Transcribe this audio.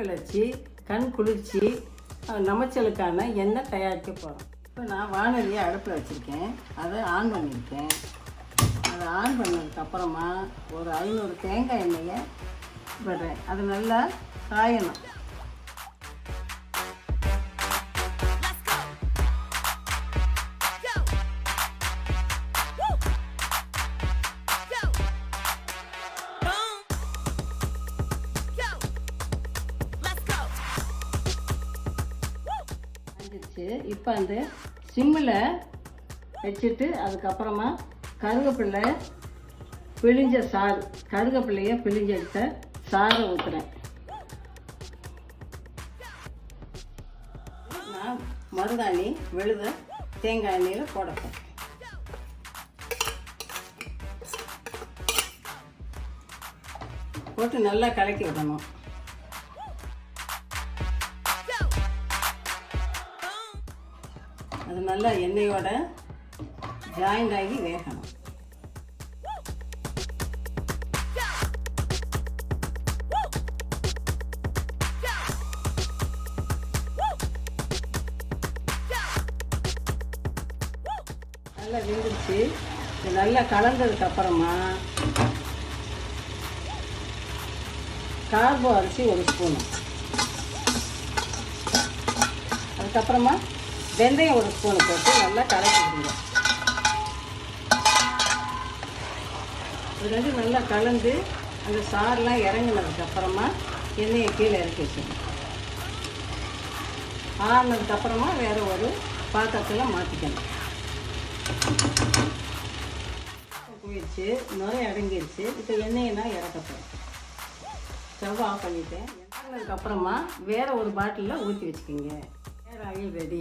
வளர்ச்சி கண் குளிர்ச்சி நமைச்சலுக்கான எண்ணெய் தயாரிக்க போகிறோம் இப்போ நான் வானொலியை அடுப்பில் வச்சுருக்கேன். அதை ஆன் பண்ணியிருக்கேன். அதை ஆன் பண்ணதுக்கப்புறமா ஒரு ஐநூறு தேங்காய் எண்ணெயை விடுறேன். அது நல்லா காயணும். வந்துச்சு இப்போ அந்த சிம்மில் வச்சுட்டு அதுக்கப்புறமா கருவேப்பிலை பிழிஞ்ச சாறு கருவேப்பிலையை பிழிஞ்ச எடுத்த சாறை ஊற்றுறேன் நான் மருதாணி விழுத தேங்காய் எண்ணெயில் போடப்பேன் போட்டு நல்லா கலக்கி விடணும். அது நல்லா எண்ணெயோட ஜாயிண்ட் ஆகி வேகணும். நல்லா வெந்துருச்சு. நல்லா கலந்ததுக்கு அப்புறமா கார்போ அரிசி ஒரு ஸ்பூன் அதுக்கப்புறமா வெந்தயம் ஒரு ஸ்பூன் போட்டு நல்லா கலக்கி விடுங்க. இது வந்து நல்லா கலந்து அந்த சாரெலாம் இறங்கினதுக்கப்புறமா எண்ணெயை கீழே இறக்கி வச்சிடணும் ஆறுனதுக்கு வேறு ஒரு பாத்திரத்தில் மாற்றிக்கணும் போயிடுச்சு நுரை அடங்கிடுச்சு இப்போ எண்ணெயை நான் இறக்கப்போம் ஸ்டவ் ஆஃப் பண்ணிட்டேன் இறங்கினதுக்கப்புறமா வேறு ஒரு பாட்டிலில் ஊற்றி வச்சுக்கோங்க. வேறு ஆயில் ரெடி